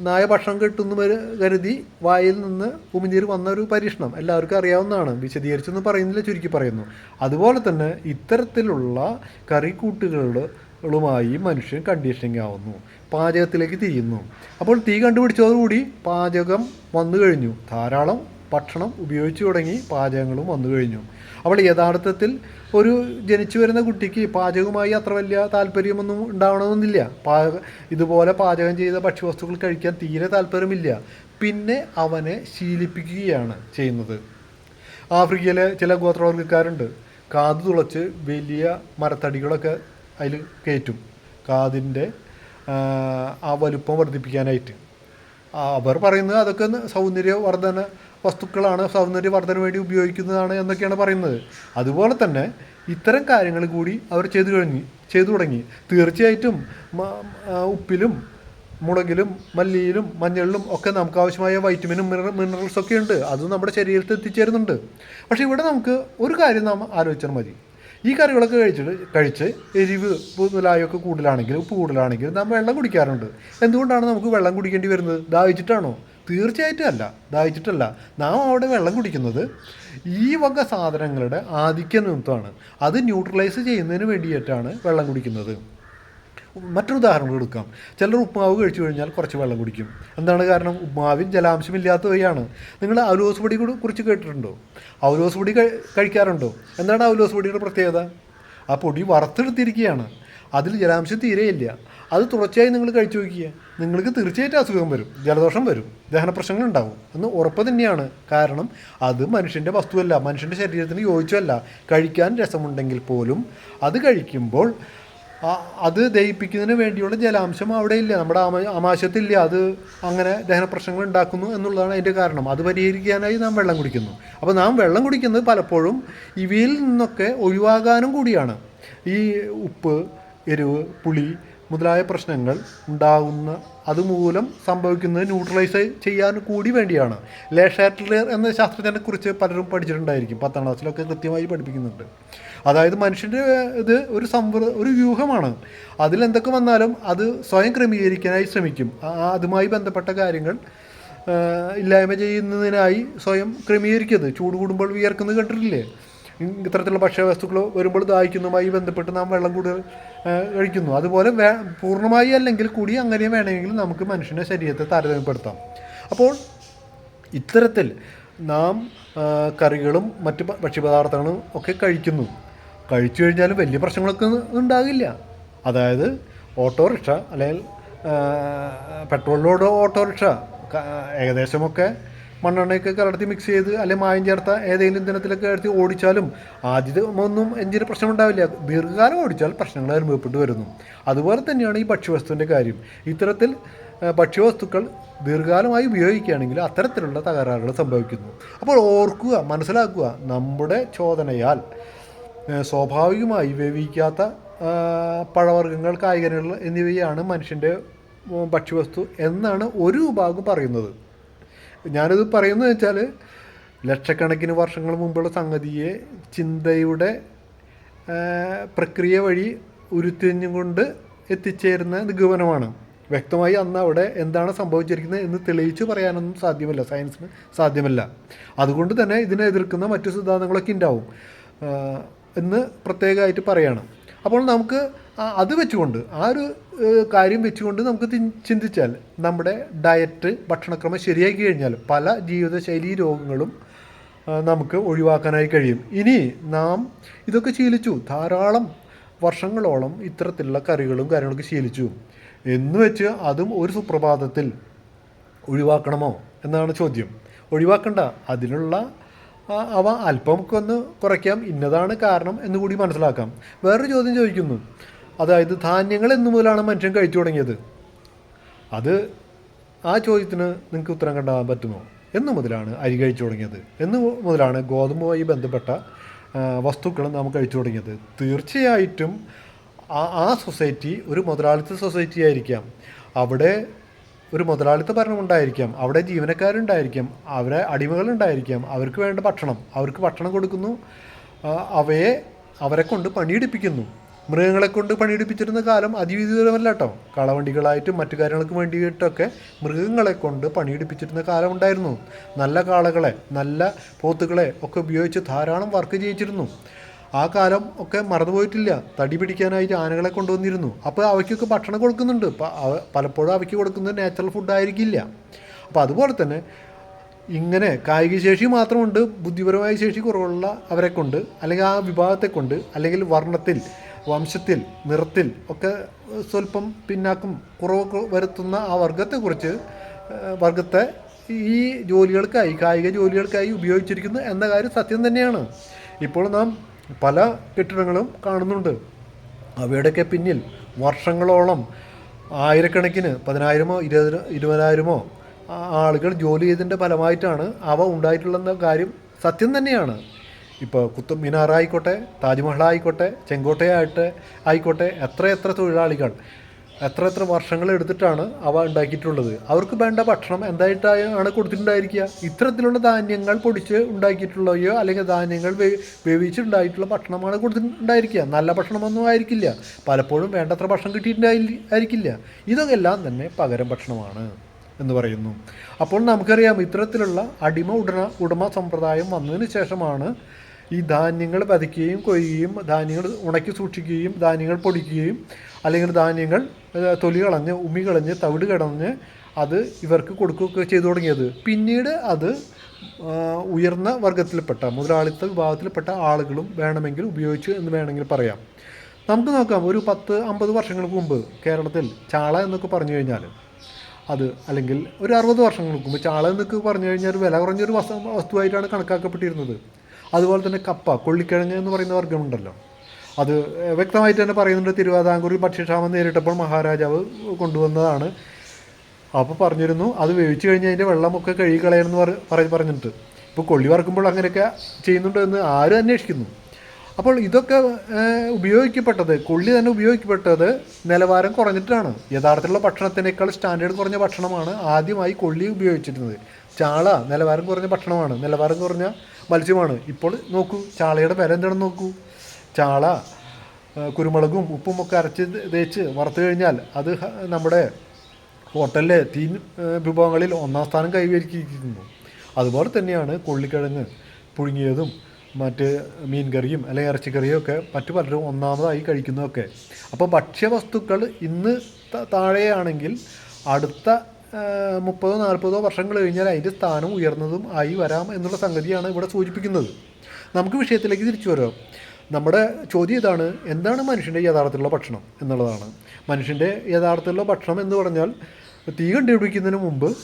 നായ ഭക്ഷണം കിട്ടുന്നു കരുതി വായിൽ നിന്ന് ഉമിനീർ വന്ന ഒരു പരീക്ഷണം. എല്ലാവർക്കും അറിയാവുന്നതാണ്. വിശദീകരിച്ചൊന്നും പറയുന്നില്ല ചുരുക്കി പറയുന്നു. അതുപോലെ തന്നെ ഇത്തരത്തിലുള്ള കറിക്കൂട്ടുകളുമായി മനുഷ്യൻ കണ്ടീഷനിങ് ആവുന്നു. പാചകത്തിലേക്ക് തിരിയുന്നു. അപ്പോൾ തീ കണ്ടുപിടിച്ചതോടുകൂടി പാചകം വന്നു കഴിഞ്ഞു. ധാരാളം ഭക്ഷണം ഉപയോഗിച്ചു തുടങ്ങി പാചകങ്ങളും വന്നു കഴിഞ്ഞു. അപ്പോൾ യഥാർത്ഥത്തിൽ ഒരു ജനിച്ചു വരുന്ന കുട്ടിക്ക് പാചകവുമായി അത്ര വലിയ താല്പര്യമൊന്നും ഉണ്ടാവണമെന്നില്ല. പാചക ഇതുപോലെ പാചകം ചെയ്ത ഭക്ഷ്യവസ്തുക്കൾ കഴിക്കാൻ തീരെ താല്പര്യമില്ല. പിന്നെ അവനെ ശീലിപ്പിക്കുകയാണ് ചെയ്യുന്നത്. ആഫ്രിക്കയിലെ ചില ഗോത്രവർഗക്കാരുണ്ട്. കാത് തുളച്ച് വലിയ മരത്തടികളൊക്കെ അതിൽ കയറ്റും. കാതിന്റെ ആ വലുപ്പം വർദ്ധിപ്പിക്കാനായിട്ട്. അവർ പറയുന്നത് അതൊക്കെ സൗന്ദര്യവർദ്ധന വസ്തുക്കളാണ് സൗന്ദര്യവർദ്ധന വേണ്ടി ഉപയോഗിക്കുന്നതാണ് എന്നൊക്കെയാണ് പറയുന്നത്. അതുപോലെ തന്നെ ഇത്തരം കാര്യങ്ങൾ കൂടി അവർ ചെയ്തു കഴിഞ്ഞു ചെയ്തു തുടങ്ങി. തീർച്ചയായിട്ടും ഉപ്പിലും മുളകിലും മല്ലിയിലും മഞ്ഞളിലും ഒക്കെ നമുക്ക് ആവശ്യമായ വൈറ്റമിനും മിനറൽ മിനറൽസ് ഒക്കെ ഉണ്ട്. അത് നമ്മുടെ ശരീരത്തിൽ എത്തിച്ചേരുന്നുണ്ട്. പക്ഷേ ഇവിടെ നമുക്ക് ഒരു കാര്യം നാം ആലോചിച്ചാൽ മതി. ഈ കറികളൊക്കെ കഴിച്ചിട്ട് കഴിച്ച് എരിവ് മുതലായൊക്കെ കൂടുതലാണെങ്കിൽ ഉപ്പ് കൂടുതലാണെങ്കിൽ നാം വെള്ളം കുടിക്കാറുണ്ട്. എന്തുകൊണ്ടാണ് നമുക്ക് വെള്ളം കുടിക്കേണ്ടി വരുന്നത്? ദാഹിച്ചിട്ടാണോ? തീർച്ചയായിട്ടും അല്ല. ദാഹിച്ചിട്ടല്ല. നാം അവിടെ വെള്ളം കുടിക്കുന്നത് ഈ വക സാധനങ്ങളുടെ ആധിക്യ നിമിത്തമാണ്. അത് ന്യൂട്രലൈസ് ചെയ്യുന്നതിന് വേണ്ടിയിട്ടാണ് വെള്ളം കുടിക്കുന്നത്. മറ്റൊരു ഉദാഹരണം എടുക്കാം. ചിലർ ഉപ്മാവ് കഴിച്ചു കഴിഞ്ഞാൽ കുറച്ച് വെള്ളം കുടിക്കും. എന്താണ് കാരണം? ഉപ്മാവിൽ ജലാംശമില്ലാത്തവയാണ് നിങ്ങൾ ഔലോസ് പൊടി കുറിച്ച് കേട്ടിട്ടുണ്ടോ? ഔലോസ് പൊടി കഴിക്കാറുണ്ടോ? എന്താണ് ഔലോസ് പൊടിയുടെ പ്രത്യേകത? ആ പൊടി വറുത്തെടുത്തിരിക്കുകയാണ്. അതിൽ ജലാംശം തീരെയില്ല അത് തുടർച്ചയായി നിങ്ങൾ കഴിച്ചു നോക്കിയ. നിങ്ങൾക്ക് തീർച്ചയായിട്ടും അസുഖം വരും. ജലദോഷം വരും. ദഹന പ്രശ്നങ്ങൾ ഉണ്ടാവും. എന്ന് ഉറപ്പ് തന്നെയാണ്. കാരണം അത് മനുഷ്യന്റെ വസ്തുവല്ല. മനുഷ്യന്റെ ശരീരത്തിന് യോജിച്ചല്ല കഴിക്കാൻ രസമുണ്ടെങ്കിൽ പോലും അത് കഴിക്കുമ്പോൾ അത് ദഹിപ്പിക്കുന്നതിന് വേണ്ടിയുള്ള ജലാംശം അവിടെ ഇല്ല. നമ്മുടെ ആമ ആമാശയത്തില്ല അത് അങ്ങനെ ദഹന പ്രശ്നങ്ങൾ ഉണ്ടാക്കുന്നു എന്നുള്ളതാണ് അതിന്റെ കാരണം. അത് പരിഹരിക്കാനായി നാം വെള്ളം കുടിക്കുന്നു. അപ്പോൾ നാം വെള്ളം കുടിക്കുന്നത് പലപ്പോഴും ഇവയിൽ നിന്നൊക്കെ ഒഴിവാകാനും കൂടിയാണ്. ഈ ഉപ്പ് എരിവ് പുളി മുതലായ പ്രശ്നങ്ങൾ ഉണ്ടാകുന്ന അതുമൂലം സംഭവിക്കുന്നത് ന്യൂട്രലൈസ് ചെയ്യാൻ കൂടി വേണ്ടിയാണ്. ലേഷാറ്റ്ലിയർ എന്ന ശാസ്ത്രജ്ഞനെ കുറിച്ച് പലരും പഠിച്ചിട്ടുണ്ടായിരിക്കും. പത്താം ക്ലാസ്സിലൊക്കെ കൃത്യമായി പഠിപ്പിക്കുന്നുണ്ട്. അതായത് മനുഷ്യന്റെ ഇത് ഒരു സംവൃ ഒരു വ്യൂഹമാണ്. അതിലെന്തൊക്കെ വന്നാലും അത് സ്വയം ക്രമീകരിക്കാനായി ശ്രമിക്കും. അതുമായി ബന്ധപ്പെട്ട കാര്യങ്ങൾ ഇല്ലായ്മ ചെയ്യുന്നതിനായി സ്വയം ക്രമീകരിക്കുന്നത് ചൂട് കൂടുമ്പോൾ വിയർക്കുന്നത് കണ്ടിട്ടില്ലേ? ഇത്തരത്തിലുള്ള ഭക്ഷ്യവസ്തുക്കൾ വരുമ്പോൾ ദാഹിക്കുന്നതുമായി ബന്ധപ്പെട്ട് നാം വെള്ളം കൂടുതൽ കഴിക്കുന്നു. അതുപോലെ വേ പൂർണമായി അല്ലെങ്കിൽ കൂടി അങ്ങനെയും വേണമെങ്കിൽ നമുക്ക് മനുഷ്യന്റെ ശരീരത്തെ താരതമ്യപ്പെടുത്താം. അപ്പോൾ ഇത്തരത്തിൽ നാം കറികളും മറ്റ് ഭക്ഷ്യപദാർത്ഥങ്ങളും ഒക്കെ കഴിക്കുന്നു. കഴിച്ചു കഴിഞ്ഞാലും വലിയ പ്രശ്നങ്ങളൊക്കെ ഉണ്ടാകില്ല. അതായത് ഓട്ടോറിക്ഷ അല്ലെങ്കിൽ പെട്രോളിലോട് ഓട്ടോറിക്ഷ ഏകദേശമൊക്കെ മണ്ണെണ്ണയൊക്കെ കലർത്തി മിക്സ് ചെയ്ത് അല്ലെങ്കിൽ മായം ചേർത്ത ഏതെങ്കിലും ഇന്ധനത്തിലൊക്കെ എടുത്ത് ഓടിച്ചാലും ആദ്യമൊന്നും എഞ്ചിന് പ്രശ്നമുണ്ടാവില്ല ദീർഘകാലം ഓടിച്ചാൽ പ്രശ്നങ്ങൾ അനുഭവപ്പെട്ടു വരുന്നു. അതുപോലെ തന്നെയാണ് ഈ ഭക്ഷ്യവസ്തുവിന്റെ കാര്യം. ഇത്തരത്തിൽ ഭക്ഷ്യവസ്തുക്കൾ ദീർഘകാലമായി ഉപയോഗിക്കുകയാണെങ്കിൽ അത്തരത്തിലുള്ള തകരാറുകൾ സംഭവിക്കുന്നു. അപ്പോൾ ഓർക്കുക മനസ്സിലാക്കുക നമ്മുടെ ചോദനയാൽ സ്വാഭാവികമായി വേവിക്കാത്ത പഴവർഗങ്ങൾ കായികനകൾ എന്നിവയാണ് മനുഷ്യന്റെ ഭക്ഷ്യവസ്തു എന്നാണ് ഒരു ഭാഗം പറയുന്നത്. ഞാനിത് പറയുന്നത് വെച്ചാൽ ലക്ഷക്കണക്കിന് വർഷങ്ങൾ മുമ്പുള്ള സംഗതിയെ ചിന്തയുടെ പ്രക്രിയ വഴി ഉരുത്തിരിഞ്ഞും കൊണ്ട് എത്തിച്ചേരുന്ന നിഗമനമാണ് വ്യക്തമായി അന്ന് അവിടെ എന്താണ് സംഭവിച്ചിരിക്കുന്നത് എന്ന് തെളിയിച്ച് പറയാനൊന്നും സാധ്യമല്ല. സയൻസിന് സാധ്യമല്ല. അതുകൊണ്ട് തന്നെ ഇതിനെ എതിർക്കുന്ന മറ്റു സിദ്ധാന്തങ്ങളൊക്കെ ഉണ്ടാവും. എന്ന് പ്രത്യേകമായിട്ട് പറയണം. അപ്പോൾ നമുക്ക് അത് വെച്ചുകൊണ്ട് ആ ഒരു കാര്യം വെച്ചുകൊണ്ട് നമുക്ക് ചിന്തിച്ചാൽ നമ്മുടെ ഡയറ്റ് ഭക്ഷണക്രമം ശരിയാക്കി കഴിഞ്ഞാൽ പല ജീവിതശൈലി രോഗങ്ങളും നമുക്ക് ഒഴിവാക്കാനായി കഴിയും. ഇനി നാം ഇതൊക്കെ ശീലിച്ചു. ധാരാളം വർഷങ്ങളോളം ഇത്തരത്തിലുള്ള കറികളും കാര്യങ്ങളൊക്കെ ശീലിച്ചു. എന്ന് വെച്ച് അതും ഒരു സുപ്രഭാതത്തിൽ ഒഴിവാക്കണമോ? എന്നാണ് ചോദ്യം. ഒഴിവാക്കണ്ട. അതിനുള്ള അവ അല്പമൊക്കെ ഒന്ന് കുറയ്ക്കാം. ഇന്നതാണ് കാരണം എന്ന് കൂടി മനസ്സിലാക്കാം. വേറൊരു ചോദ്യം ചോദിക്കുന്നു. അതായത് ധാന്യങ്ങൾ എന്നു മുതലാണ് മനുഷ്യൻ കഴിച്ചു തുടങ്ങിയത്. അത് ആ ചോദ്യത്തിന് നിങ്ങൾക്ക് ഉത്തരം കണ്ടെത്താൻ പറ്റുമോ? എന്നു മുതലാണ് അരി കഴിച്ചു തുടങ്ങിയത്. എന്നു മുതലാണ് ഗോതമ്പുമായി ബന്ധപ്പെട്ട വസ്തുക്കൾ നാം കഴിച്ചു തുടങ്ങിയത്. തീർച്ചയായിട്ടും ആ സൊസൈറ്റി ഒരു മുതലാളിത്ത സൊസൈറ്റി ആയിരിക്കാം. അവിടെ ഒരു മുതലാളിത്ത ഭരണം ഉണ്ടായിരിക്കാം അവിടെ ജീവനക്കാരുണ്ടായിരിക്കാം. അവരെ അടിമകളുണ്ടായിരിക്കാം. അവർക്ക് വേണ്ട ഭക്ഷണം. അവർക്ക് ഭക്ഷണം കൊടുക്കുന്നു. അവയെ അവരെ കൊണ്ട് പണിയെടുപ്പിക്കുന്നു. മൃഗങ്ങളെ കൊണ്ട് പണിയെടുപ്പിച്ചിരുന്ന കാലം അതിവിദൂരമല്ല കേട്ടോ കാളവണ്ടികളായിട്ടും മറ്റു കാര്യങ്ങൾക്ക് വേണ്ടിയിട്ടൊക്കെ മൃഗങ്ങളെ കൊണ്ട് പണിയെടുപ്പിച്ചിരുന്ന കാലം ഉണ്ടായിരുന്നു നല്ല കാളകളെ നല്ല പോത്തുകളെ ഒക്കെ ഉപയോഗിച്ച് ധാരാളം വർക്ക് ചെയ്യിച്ചിരുന്നു. ആ കാലം ഒക്കെ മറന്നുപോയിട്ടില്ല. തടി പിടിക്കാനായിട്ട് ആനകളെ കൊണ്ടുവന്നിരുന്നു. അപ്പോൾ അവയ്ക്കൊക്കെ ഭക്ഷണം കൊടുക്കുന്നുണ്ട്. പലപ്പോഴും അവയ്ക്ക് കൊടുക്കുന്നത് നാച്ചുറൽ ഫുഡ് ആയിരിക്കില്ല. അപ്പോൾ അതുപോലെ തന്നെ ഇങ്ങനെ കായിക ശേഷി മാത്രമുണ്ട്. ബുദ്ധിപരമായ ശേഷി കുറവുള്ള അവരെ കൊണ്ട് അല്ലെങ്കിൽ ആ വിഭാഗത്തെ കൊണ്ട് അല്ലെങ്കിൽ വർണത്തിൽ വംശത്തിൽ നിറത്തിൽ ഒക്കെ സ്വല്പം പിന്നാക്കം കുറവ് വരുത്തുന്ന ആ വർഗത്തെക്കുറിച്ച് വർഗത്തെ ഈ ജോലികൾക്കായി കായിക ജോലികൾക്കായി ഉപയോഗിച്ചിരിക്കുന്നു എന്ന കാര്യം സത്യം തന്നെയാണ്. ഇപ്പോൾ നാം പല കെട്ടിടങ്ങളും കാണുന്നുണ്ട്. അവയുടെയൊക്കെ പിന്നിൽ വർഷങ്ങളോളം ആയിരക്കണക്കിന് പതിനായിരമോ ഇരുപത് ഇരുപതിനായിരമോ ആളുകൾ ജോലി ചെയ്തതിന്റെ ഫലമായിട്ടാണ് അവ ഉണ്ടായിട്ടുള്ള കാര്യം സത്യം തന്നെയാണ്. ഇപ്പോൾ കുത്തുബ് മിനാറായിക്കോട്ടെ താജ്മഹൽ ആയിക്കോട്ടെ ചെങ്കോട്ടയായിട്ട് ആയിക്കോട്ടെ എത്ര എത്ര തൊഴിലാളികൾ എത്ര എത്ര വർഷങ്ങൾ എടുത്തിട്ടാണ് അവ ഉണ്ടാക്കിയിട്ടുള്ളത്? അവർക്ക് വേണ്ട ഭക്ഷണം എന്തായിട്ടാണ് കൊടുത്തിട്ടുണ്ടായിരിക്കുക? ഇത്തരത്തിലുള്ള ധാന്യങ്ങൾ പൊടിച്ച് ഉണ്ടാക്കിയിട്ടുള്ളവയോ അല്ലെങ്കിൽ ധാന്യങ്ങൾ വേവിച്ചിട്ടുണ്ടായിട്ടുള്ള ഭക്ഷണമാണ് കൊടുത്തിട്ടുണ്ടായിരിക്കുക. നല്ല ഭക്ഷണമൊന്നും ആയിരിക്കില്ല. പലപ്പോഴും വേണ്ടത്ര ഭക്ഷണം കിട്ടിയിട്ടുണ്ടായിരിക്കില്ല എല്ലാം തന്നെ പകരം ഭക്ഷണമാണ് എന്ന് പറയുന്നു. അപ്പോൾ നമുക്കറിയാം ഇത്തരത്തിലുള്ള അടിമ ഉടന ഉടമ സമ്പ്രദായം വന്നതിന് ശേഷമാണ് ഈ ധാന്യങ്ങൾ പതിക്കുകയും കൊയ്യുകയും ധാന്യങ്ങൾ ഉണക്കി സൂക്ഷിക്കുകയും ധാന്യങ്ങൾ പൊടിക്കുകയും അല്ലെങ്കിൽ ധാന്യങ്ങൾ തൊലി കളഞ്ഞ് ഉമി കളഞ്ഞ് തവിട് കടഞ്ഞ് അത് ഇവർക്ക് കൊടുക്കുകയൊക്കെ ചെയ്തു തുടങ്ങിയത്. പിന്നീട് അത് ഉയർന്ന വർഗത്തിൽപ്പെട്ട മുതലാളിത്ത വിഭാഗത്തിൽപ്പെട്ട ആളുകളും വേണമെങ്കിൽ ഉപയോഗിച്ചു എന്ന് വേണമെങ്കിൽ പറയാം. നമുക്ക് നോക്കാം ഒരു പത്ത് അമ്പത് വർഷങ്ങൾക്ക് മുമ്പ് കേരളത്തിൽ ചാള എന്നൊക്കെ പറഞ്ഞു കഴിഞ്ഞാൽ അത് അല്ലെങ്കിൽ ഒരു അറുപത് വർഷങ്ങൾക്ക് മുമ്പ് ചാള എന്നൊക്കെ പറഞ്ഞു കഴിഞ്ഞാൽ ഒരു വില കുറഞ്ഞൊരു വസ്തു വസ്തുവായിട്ടാണ് കണക്കാക്കപ്പെട്ടിരുന്നത്. അതുപോലെ തന്നെ കപ്പ കൊള്ളിക്കിഴങ്ങ് എന്ന് പറയുന്ന വർഗമുണ്ടല്ലോ. അത് വ്യക്തമായിട്ട് തന്നെ പറയുന്നുണ്ട്. തിരുവിതാംകൂറിൽ ഭക്ഷ്യക്ഷാമം നേരിട്ടപ്പോൾ മഹാരാജാവ് കൊണ്ടുവന്നതാണ്. അപ്പോൾ പറഞ്ഞിരുന്നു അത് വേവിച്ച് കഴിഞ്ഞ് അതിന്റെ വെള്ളമൊക്കെ കഴുകി കളയണമെന്ന് പറ പറഞ്ഞ് പറഞ്ഞിട്ട്. ഇപ്പോൾ കൊള്ളി വറക്കുമ്പോൾ അങ്ങനെയൊക്കെ ചെയ്യുന്നുണ്ടോ എന്ന് ആരും അന്വേഷിക്കുന്നു. അപ്പോൾ ഇതൊക്കെ ഉപയോഗിക്കപ്പെട്ടത് കൊള്ളി തന്നെ ഉപയോഗിക്കപ്പെട്ടത് നിലവാരം കുറഞ്ഞിട്ടാണ്. യഥാർത്ഥത്തിലുള്ള ഭക്ഷണത്തിനേക്കാൾ സ്റ്റാൻഡേർഡ് കുറഞ്ഞ ഭക്ഷണമാണ് ആദ്യമായി കൊള്ളി ഉപയോഗിച്ചിരുന്നത്. ചാള നിലവാരം കുറഞ്ഞ ഭക്ഷണമാണ്. നിലവാരം കുറഞ്ഞ മത്സ്യമാണ്. ഇപ്പോൾ നോക്കൂ ചാളയുടെ വില എന്താണെന്ന് നോക്കൂ. ചാള കുരുമുളകും ഉപ്പും ഒക്കെ അരച്ച് തേച്ച് വറുത്ത് കഴിഞ്ഞാൽ അത് നമ്മുടെ ഹോട്ടലിലെ തീൻ വിഭവങ്ങളിൽ ഒന്നാം സ്ഥാനം കൈവരിക്കുന്നു അതുപോലെ തന്നെയാണ് കൊള്ളിക്കിഴങ്ങ് പുഴുങ്ങിയതും മറ്റ് മീൻ കറിയും അല്ലെങ്കിൽ ഇറച്ചിക്കറിയും ഒക്കെ മറ്റു പലരും ഒന്നാമതായി കഴിക്കുന്നതൊക്കെ. അപ്പോൾ ഭക്ഷ്യവസ്തുക്കൾ ഇന്ന് താഴെയാണെങ്കിൽ അടുത്ത മുപ്പതോ നാൽപ്പതോ വർഷങ്ങൾ കഴിഞ്ഞാൽ അതിന്റെ സ്ഥാനം ഉയർന്നതും ആയി വരാം എന്നുള്ള സംഗതിയാണ് ഇവിടെ സൂചിപ്പിക്കുന്നത്. നമുക്ക് വിഷയത്തിലേക്ക് തിരിച്ചു വരാം. നമ്മുടെ ചോദ്യം ഇതാണ് എന്താണ് മനുഷ്യന്റെ യഥാർത്ഥത്തിലുള്ള ഭക്ഷണം എന്നുള്ളതാണ്. മനുഷ്യന്റെ യഥാർത്ഥത്തിലുള്ള ഭക്ഷണം എന്ന് പറഞ്ഞാൽ തീ കണ്ടുപിടിക്കുന്നതിന് മുമ്പ്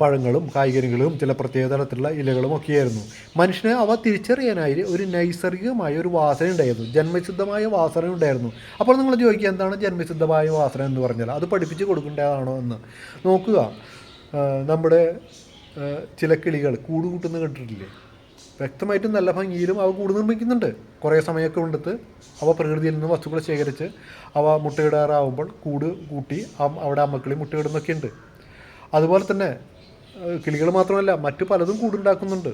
പഴങ്ങളും കായ്കനികളും ചില പ്രത്യേക തരത്തിലുള്ള ഇലകളും ഒക്കെയായിരുന്നു. മനുഷ്യന് അവ തിരിച്ചറിയാനായി ഒരു നൈസർഗികമായ ഒരു വാസന ഉണ്ടായിരുന്നു. ജന്മസിദ്ധമായ വാസന ഉണ്ടായിരുന്നു. അപ്പോൾ നിങ്ങൾ ചോദിക്കുക എന്താണ് ജന്മസിദ്ധമായ വാസന എന്ന് പറഞ്ഞാൽ? അത് പഠിപ്പിച്ച് കൊടുക്കേണ്ടതാണോ എന്ന്. നോക്കുക. നമ്മുടെ ചില കിളികൾ കൂട് കൂട്ടുന്ന കണ്ടിട്ടില്ലേ? വ്യക്തമായിട്ടും നല്ല ഭംഗിയിലും അവ കൂട് നിർമ്മിക്കുന്നുണ്ട്. കുറേ സമയമൊക്കെ കൊണ്ടിട്ട് അവ പ്രകൃതിയിൽ നിന്ന് വസ്തുക്കൾ ശേഖരിച്ച് അവ മുട്ടയിടാറാവുമ്പോൾ കൂട് കൂട്ടി അവിടെ അമ്മക്കിളി മുട്ടയിടുന്നൊക്കെ ഉണ്ട് അതുപോലെ തന്നെ കിളികൾ മാത്രമല്ല മറ്റു പലതും കൂടുണ്ടാക്കുന്നുണ്ട്.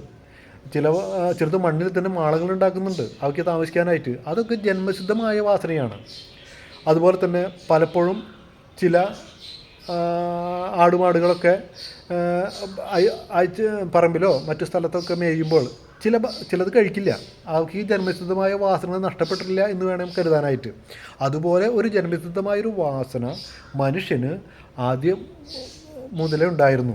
ചില ചെറുത് മണ്ണിൽ തന്നെ മാളകൾ ഉണ്ടാക്കുന്നുണ്ട്. അവയ്ക്ക് താമസിക്കാനായിട്ട്. അതൊക്കെ ജന്മസിദ്ധമായ വാസനയാണ്. അതുപോലെ തന്നെ പലപ്പോഴും ചില ആടുമാടുകളൊക്കെ അയച്ച് പറമ്പിലോ മറ്റു സ്ഥലത്തൊക്കെ മേയുമ്പോൾ ചില ചിലത് കഴിക്കില്ല. അവർക്ക് ഈ ജന്മസിദ്ധമായ വാസന നഷ്ടപ്പെട്ടിട്ടില്ല എന്ന് വേണം കരുതാനായിട്ട്. അതുപോലെ ഒരു ജന്മസിദ്ധമായൊരു വാസന മനുഷ്യന് ആദ്യം മുതലേ ഉണ്ടായിരുന്നു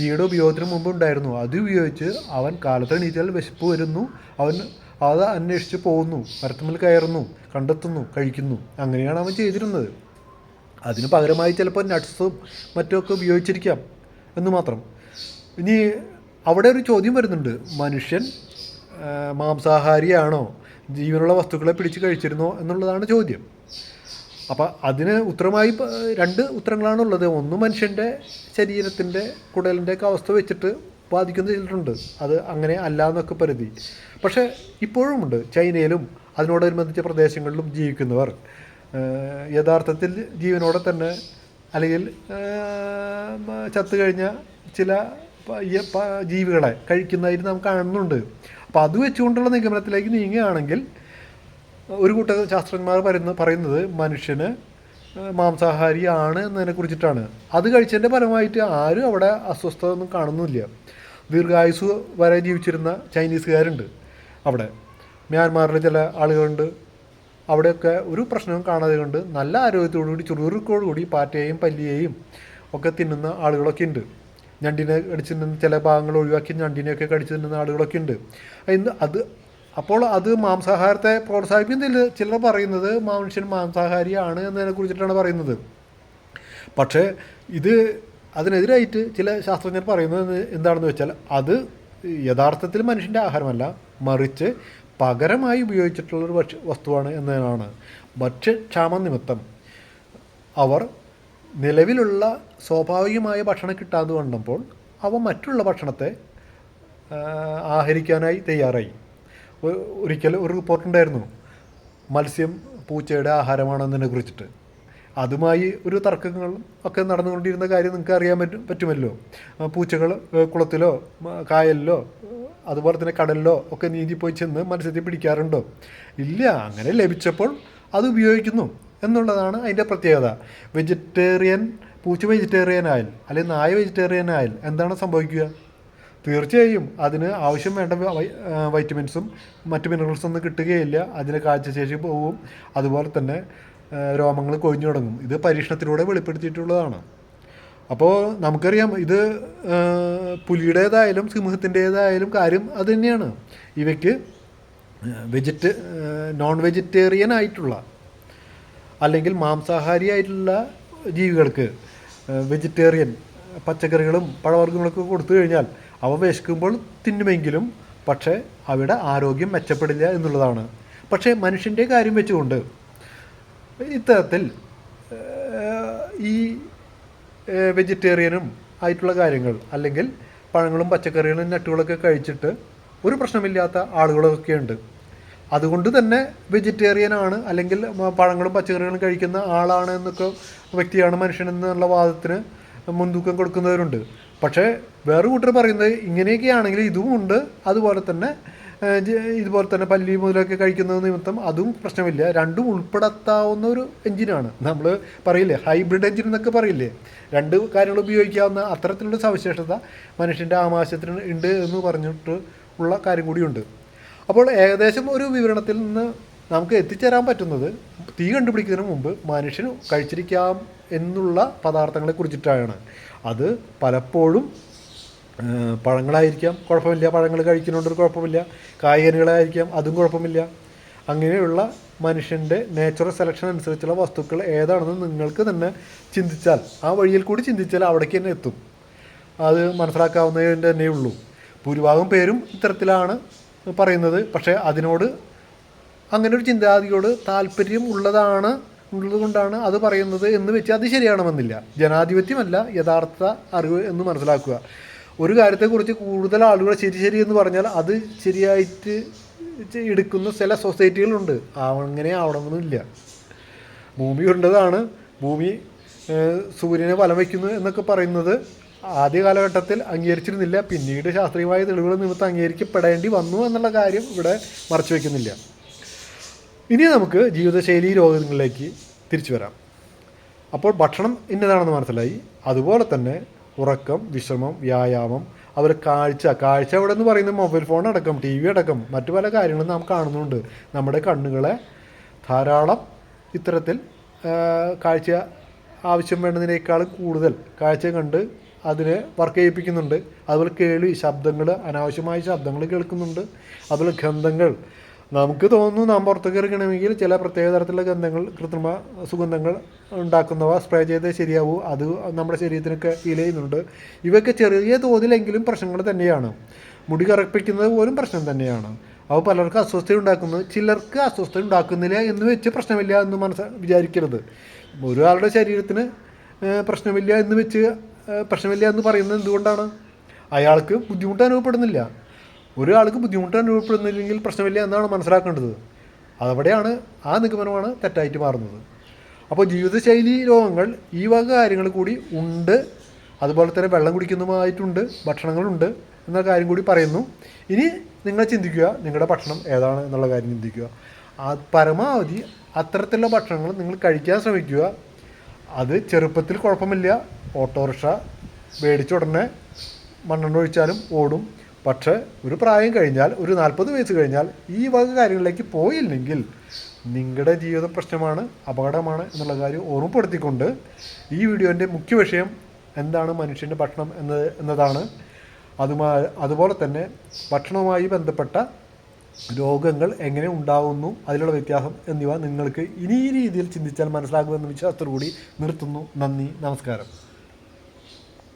തീയുടെ ഉപയോഗത്തിന് മുമ്പ് ഉണ്ടായിരുന്നു അത് ഉപയോഗിച്ച് അവൻ കാലത്ത് എണീറ്റാൽ വിശപ്പ് വരുന്നു. അവൻ അത് അന്വേഷിച്ച് പോകുന്നു. മരത്തുമ്മിൽ കയറുന്നു കണ്ടെത്തുന്നു കഴിക്കുന്നു. അങ്ങനെയാണ് അവൻ ചെയ്തിരുന്നത്. അതിന് പകരമായി ചിലപ്പോൾ നട്ട്സും മറ്റുമൊക്കെ ഉപയോഗിച്ചിരിക്കാം എന്ന് മാത്രം. ഇനി അവിടെ ഒരു ചോദ്യം വരുന്നുണ്ട്. മനുഷ്യൻ മാംസാഹാരിയാണോ? ജീവനുള്ള വസ്തുക്കളെ പിടിച്ച് കഴിച്ചിരുന്നോ എന്നുള്ളതാണ് ചോദ്യം. അപ്പം അതിന് ഉത്തരമായി രണ്ട് ഉത്തരങ്ങളാണുള്ളത്. ഒന്ന് മനുഷ്യന്റെ ശരീരത്തിന്റെ കുടലിന്റെ ഒക്കെ അവസ്ഥ വെച്ചിട്ട് ബാധിക്കുന്ന ചിലരുണ്ട്. അത് അങ്ങനെ അല്ല എന്നൊക്കെ പരിധി. പക്ഷേ ഇപ്പോഴുമുണ്ട്. ചൈനയിലും അതിനോടനുബന്ധിച്ച പ്രദേശങ്ങളിലും ജീവിക്കുന്നവർ. യഥാർത്ഥത്തിൽ ജീവനോടെ തന്നെ അല്ലെങ്കിൽ ചത്തു കഴിഞ്ഞ ചില ജീവികളെ കഴിക്കുന്നതായിട്ട് നാം കാണുന്നുണ്ട്. അപ്പോൾ അത് വെച്ചുകൊണ്ടുള്ള നിഗമനത്തിലേക്ക് നീങ്ങുകയാണെങ്കിൽ ഒരു കൂട്ടം ശാസ്ത്രജ്ഞന്മാർ പറയുന്ന പറയുന്നത് മനുഷ്യന് മാംസാഹാരി മാംസാഹാരിയാണ് എന്നതിനെ കുറിച്ചിട്ടാണ്. അത് കഴിച്ചതിന്റെ ഫലമായിട്ട് ആരും അവിടെ അസ്വസ്ഥത ഒന്നും കാണുന്നില്ല ദീർഘായുസ് വരെ ജീവിച്ചിരുന്ന ചൈനീസുകാരുണ്ട് അവിടെ. മ്യാൻമാറിലെ ചില ആളുകളുണ്ട്. അവിടെയൊക്കെ ഒരു പ്രശ്നവും കാണാതെ കൊണ്ട് നല്ല ആരോഗ്യത്തോടുകൂടി കൂടി ചുറുചുറുക്കോടു കൂടി പാറ്റയെയും പല്ലിയെയും ഒക്കെ തിന്നുന്ന ആളുകളൊക്കെ ഉണ്ട്. ഞണ്ടിനെ കടിച്ചു നിന്ന് ചില ഭാഗങ്ങൾ ഒഴിവാക്കി ഞണ്ടിനെയൊക്കെ കടിച്ചു തിന്നുന്ന ആളുകളൊക്കെ ഉണ്ട്. ഇന്ന് അത് അപ്പോൾ അത് മാംസാഹാരത്തെ പ്രോത്സാഹിപ്പിക്കുന്നില്ല ചിലർ പറയുന്നത് മനുഷ്യൻ മാംസാഹാരിയാണ് എന്നതിനെ കുറിച്ചിട്ടാണ് പറയുന്നത്. പക്ഷേ ഇത് അതിനെതിരായിട്ട് ചില ശാസ്ത്രജ്ഞർ പറയുന്നത് എന്താണെന്ന് വെച്ചാൽ അത് യഥാർത്ഥത്തിൽ മനുഷ്യന്റെ ആഹാരമല്ല മറിച്ച് പകരമായി ഉപയോഗിച്ചിട്ടുള്ളൊരു ഭക്ഷ്യ വസ്തുവാണ് എന്നതാണ്. ഭക്ഷ്യക്ഷാമ നിമിത്തം അവർ നിലവിലുള്ള സ്വാഭാവികമായ ഭക്ഷണം കിട്ടാതെ വന്നപ്പോൾ അവ മറ്റുള്ള ഭക്ഷണത്തെ ആഹരിക്കാനായി തയ്യാറായി. ഒരിക്കൽ ഒരു റിപ്പോർട്ടുണ്ടായിരുന്നു മത്സ്യം പൂച്ചയുടെ ആഹാരമാണെന്നതിനെ കുറിച്ചിട്ട്. അതുമായി ഒരു തർക്കങ്ങളും ഒക്കെ നടന്നുകൊണ്ടിരുന്ന കാര്യം നിങ്ങൾക്ക് അറിയാൻ പറ്റും പറ്റുമല്ലോ. പൂച്ചകൾ കുളത്തിലോ കായലിലോ അതുപോലെ തന്നെ കടലിലോ ഒക്കെ നീന്തിപ്പോയി ചെന്ന് മത്സ്യത്തെ പിടിക്കാറുണ്ടോ? ഇല്ല അങ്ങനെ ലഭിച്ചപ്പോൾ അത് ഉപയോഗിക്കുന്നു എന്നുള്ളതാണ് അതിന്റെ പ്രത്യേകത. വെജിറ്റേറിയൻ പൂച്ച വെജിറ്റേറിയൻ ആയാൽ അല്ലെങ്കിൽ നായ വെജിറ്റേറിയൻ ആയാൽ എന്താണ് സംഭവിക്കുക? തീർച്ചയായും അതിന് ആവശ്യം വേണ്ട വൈറ്റമിൻസും മറ്റ് മിനറൽസും ഒന്നും കിട്ടുകയില്ല. അതിന് കാഴ്ചശേഷി പോവും. അതുപോലെ തന്നെ രോമങ്ങൾ കൊഴിഞ്ഞു തുടങ്ങും. ഇത് പരീക്ഷണത്തിലൂടെ വെളിപ്പെടുത്തിയിട്ടുള്ളതാണ്. അപ്പോൾ നമുക്കറിയാം ഇത് പുലിയുടേതായാലും സിംഹത്തിന്റേതായാലും കാര്യം അത് തന്നെയാണ്. ഇവയ്ക്ക് വെജിറ്റ് നോൺ വെജിറ്റേറിയൻ ആയിട്ടുള്ള അല്ലെങ്കിൽ മാംസാഹാരി ആയിട്ടുള്ള ജീവികൾക്ക് വെജിറ്റേറിയൻ പച്ചക്കറികളും പഴവർഗങ്ങളൊക്കെ കൊടുത്തു കഴിഞ്ഞാൽ അവ വിശക്കുമ്പോൾ തിന്നുമെങ്കിലും പക്ഷേ അവയുടെ ആരോഗ്യം മെച്ചപ്പെടില്ല എന്നുള്ളതാണ്. പക്ഷേ മനുഷ്യന്റെ കാര്യം വെച്ചുകൊണ്ട് ഇത്തരത്തിൽ ഈ വെജിറ്റേറിയനും ആയിട്ടുള്ള കാര്യങ്ങൾ അല്ലെങ്കിൽ പഴങ്ങളും പച്ചക്കറികളും നട്ടുകളൊക്കെ കഴിച്ചിട്ട് ഒരു പ്രശ്നമില്ലാത്ത ആളുകളൊക്കെ ഉണ്ട്. അതുകൊണ്ട് തന്നെ വെജിറ്റേറിയൻ ആണ് അല്ലെങ്കിൽ പഴങ്ങളും പച്ചക്കറികളും കഴിക്കുന്ന ആളാണ് എന്നൊക്കെ വ്യക്തിയാണ് മനുഷ്യനെന്നുള്ള വാദത്തിന് മുൻതൂക്കം കൊടുക്കുന്നവരുണ്ട്. പക്ഷേ വേറെ കൂട്ടർ പറയുന്നത് ഇങ്ങനെയൊക്കെയാണെങ്കിൽ ഇതും ഉണ്ട്. അതുപോലെ തന്നെ ഇതുപോലെ തന്നെ പല്ലി മുതലൊക്കെ കഴിക്കുന്നത് നിമിത്തം അതും പ്രശ്നമില്ല. രണ്ടും ഉൾപ്പെടുത്താവുന്ന ഒരു എഞ്ചിനാണ് നമ്മൾ പറയില്ലേ ഹൈബ്രിഡ് എഞ്ചിൻ എന്നൊക്കെ പറയില്ലേ? രണ്ട് കാര്യങ്ങൾ ഉപയോഗിക്കാവുന്ന അത്തരത്തിലുള്ള സവിശേഷത മനുഷ്യന്റെ ആമാശയത്തിന് ഉണ്ട് എന്ന് പറഞ്ഞിട്ട് ഉള്ള കാര്യം കൂടിയുണ്ട്. അപ്പോൾ ഏകദേശം ഒരു വിവരണത്തിൽ നിന്ന് നമുക്ക് എത്തിച്ചേരാൻ പറ്റുന്നത് തീ കണ്ടുപിടിക്കുന്നതിന് മുമ്പ് മനുഷ്യന് കഴിച്ചിരിക്കാം എന്നുള്ള പദാർത്ഥങ്ങളെ കുറിച്ചിട്ടാണ്. അത് പലപ്പോഴും പഴങ്ങളായിരിക്കാം. കുഴപ്പമില്ല. പഴങ്ങൾ കഴിക്കുന്നുണ്ടൊരു കുഴപ്പമില്ല. കായികനികളായിരിക്കാം അതും കുഴപ്പമില്ല. അങ്ങനെയുള്ള മനുഷ്യന്റെ നേച്ചുറൽ സെലക്ഷൻ അനുസരിച്ചുള്ള വസ്തുക്കൾ ഏതാണെന്ന് നിങ്ങൾക്ക് തന്നെ ചിന്തിച്ചാൽ ആ വഴിയിൽ കൂടി ചിന്തിച്ചാൽ അവിടേക്ക് തന്നെ എത്തും. അത് മനസ്സിലാക്കാവുന്നതിന്റെ തന്നെ ഉള്ളൂ. ഭൂരിഭാഗം പേരും ഇത്തരത്തിലാണ് പറയുന്നത്. പക്ഷേ അതിനോട് അങ്ങനെ ഒരു ചിന്താഗതിയോട് താല്പര്യം ഉള്ളതാണ് ഉള്ളതുകൊണ്ടാണ് അത് പറയുന്നത് എന്ന് വെച്ച് അത് ശരിയാണമെന്നില്ല ജനാധിപത്യമല്ല യഥാർത്ഥ അറിവ് എന്ന് മനസ്സിലാക്കുക. ഒരു കാര്യത്തെക്കുറിച്ച് കൂടുതൽ ആളുകൾ ശരി ശരി എന്ന് പറഞ്ഞാൽ അത് ശരിയായിട്ട് എടുക്കുന്ന ചില സൊസൈറ്റികളുണ്ട്. അങ്ങനെ ആവണമെന്നില്ല. ഭൂമി ഉണ്ടതാണ് ഭൂമി സൂര്യനെ വലം വയ്ക്കുന്നു എന്നൊക്കെ പറയുന്നത് ആദ്യ കാലഘട്ടത്തിൽ അംഗീകരിച്ചിരുന്നില്ല. പിന്നീട് ശാസ്ത്രീയമായ തെളിവുകൾ നിമിത്തം അംഗീകരിക്കപ്പെടേണ്ടി വന്നു എന്നുള്ള കാര്യം ഇവിടെ മറച്ചു വയ്ക്കുന്നില്ല ഇനി നമുക്ക് ജീവിതശൈലി രോഗങ്ങളിലേക്ക് തിരിച്ചു വരാം. അപ്പോൾ ഭക്ഷണം ഇന്നതാണെന്ന് മനസ്സിലായി. അതുപോലെ തന്നെ ഉറക്കം വിശ്രമം വ്യായാമം അതുപോലെ കാഴ്ച. കാഴ്ച അവിടെ എന്ന് പറയുന്നത് മൊബൈൽ ഫോൺ അടക്കം ടി വി അടക്കം മറ്റു പല കാര്യങ്ങളും നാം കാണുന്നുണ്ട്. നമ്മുടെ കണ്ണുകളെ ധാരാളം ഇത്തരത്തിൽ കാഴ്ച ആവശ്യം വേണ്ടതിനേക്കാളും കൂടുതൽ കാഴ്ച കണ്ട് അതിനെ വർക്ക് ചെയ്യിപ്പിക്കുന്നുണ്ട്. അതുപോലെ കേൾവി ശബ്ദങ്ങൾ അനാവശ്യമായ ശബ്ദങ്ങൾ കേൾക്കുന്നുണ്ട്. അതുപോലെ ഗന്ധങ്ങൾ നമുക്ക് തോന്നുന്നു നാം പുറത്തേക്ക് ഇറങ്ങണമെങ്കിൽ ചില പ്രത്യേക തരത്തിലുള്ള ഗന്ധങ്ങൾ കൃത്രിമ സുഗന്ധങ്ങൾ ഉണ്ടാക്കുന്നവ സ്പ്രേ ചെയ്തേ ശരിയാവൂ. അത് നമ്മുടെ ശരീരത്തിനൊക്കെ ഫീൽ ചെയ്യുന്നുണ്ട്. ഇവയൊക്കെ ചെറിയ തോതിലെങ്കിലും പ്രശ്നങ്ങൾ തന്നെയാണ്. മുടി കറപ്പിക്കുന്നത് പോലും പ്രശ്നം തന്നെയാണ്. അവ പലർക്കും അസ്വസ്ഥത ഉണ്ടാക്കുന്നു. ചിലർക്ക് അസ്വസ്ഥത ഉണ്ടാക്കുന്നില്ല എന്ന് വെച്ച് പ്രശ്നമില്ല എന്ന് മനസ്സ് വിചാരിക്കരുത്. ഒരാളുടെ ശരീരത്തിന് പ്രശ്നമില്ല എന്ന് വെച്ച് പ്രശ്നമില്ല എന്ന് പറയുന്നത് എന്തുകൊണ്ടാണ്? അയാൾക്ക് ബുദ്ധിമുട്ട് അനുഭവപ്പെടുന്നില്ല. ഒരാൾക്ക് ബുദ്ധിമുട്ട് അനുഭവപ്പെടുന്നില്ലെങ്കിൽ പ്രശ്നമില്ല എന്നാണ് മനസ്സിലാക്കേണ്ടത്. അതവിടെയാണ് ആ നിഗമനമാണ് തെറ്റായിട്ട് മാറുന്നത്. അപ്പോൾ ജീവിതശൈലി രോഗങ്ങൾ ഈ വക കാര്യങ്ങൾ കൂടി ഉണ്ട്. അതുപോലെ തന്നെ വെള്ളം കുടിക്കുന്നതുമായിട്ടുണ്ട് ഭക്ഷണങ്ങളുണ്ട് എന്ന കാര്യം കൂടി പറയുന്നു. ഇനി നിങ്ങൾ ചിന്തിക്കുക നിങ്ങളുടെ ഭക്ഷണം ഏതാണ് എന്നുള്ള കാര്യം ചിന്തിക്കുക. പരമാവധി അത്തരത്തിലുള്ള ഭക്ഷണങ്ങൾ നിങ്ങൾ കഴിക്കാൻ ശ്രമിക്കുക. അത് ചെറുപ്പത്തിൽ കുഴപ്പമില്ല. ഓട്ടോറിക്ഷ മേടിച്ച ഉടനെ മണ്ണെണ്ണ ഒഴിച്ചാലും ഓടും. പക്ഷേ ഒരു പ്രായം കഴിഞ്ഞാൽ ഒരു നാൽപ്പത് വയസ്സ് കഴിഞ്ഞാൽ ഈ വക കാര്യങ്ങളിലേക്ക് പോയില്ലെങ്കിൽ നിങ്ങളുടെ ജീവിത പ്രശ്നമാണ് അപകടമാണ് എന്നുള്ള കാര്യം ഓർമ്മപ്പെടുത്തിക്കൊണ്ട് ഈ വീഡിയോന്റെ മുഖ്യ വിഷയം എന്താണ് മനുഷ്യന്റെ ഭക്ഷണം എന്നത് എന്നതാണ്. അതുമാ അതുപോലെ തന്നെ ഭക്ഷണവുമായി ബന്ധപ്പെട്ട രോഗങ്ങൾ എങ്ങനെ ഉണ്ടാകുന്നു അതിലുള്ള വ്യത്യാസം എന്നിവ നിങ്ങൾക്ക് ഇനി രീതിയിൽ ചിന്തിച്ചാൽ മനസ്സിലാകുമെന്ന വിശ്വാസത്തോടു കൂടി നിർത്തുന്നു. നന്ദി നമസ്കാരം.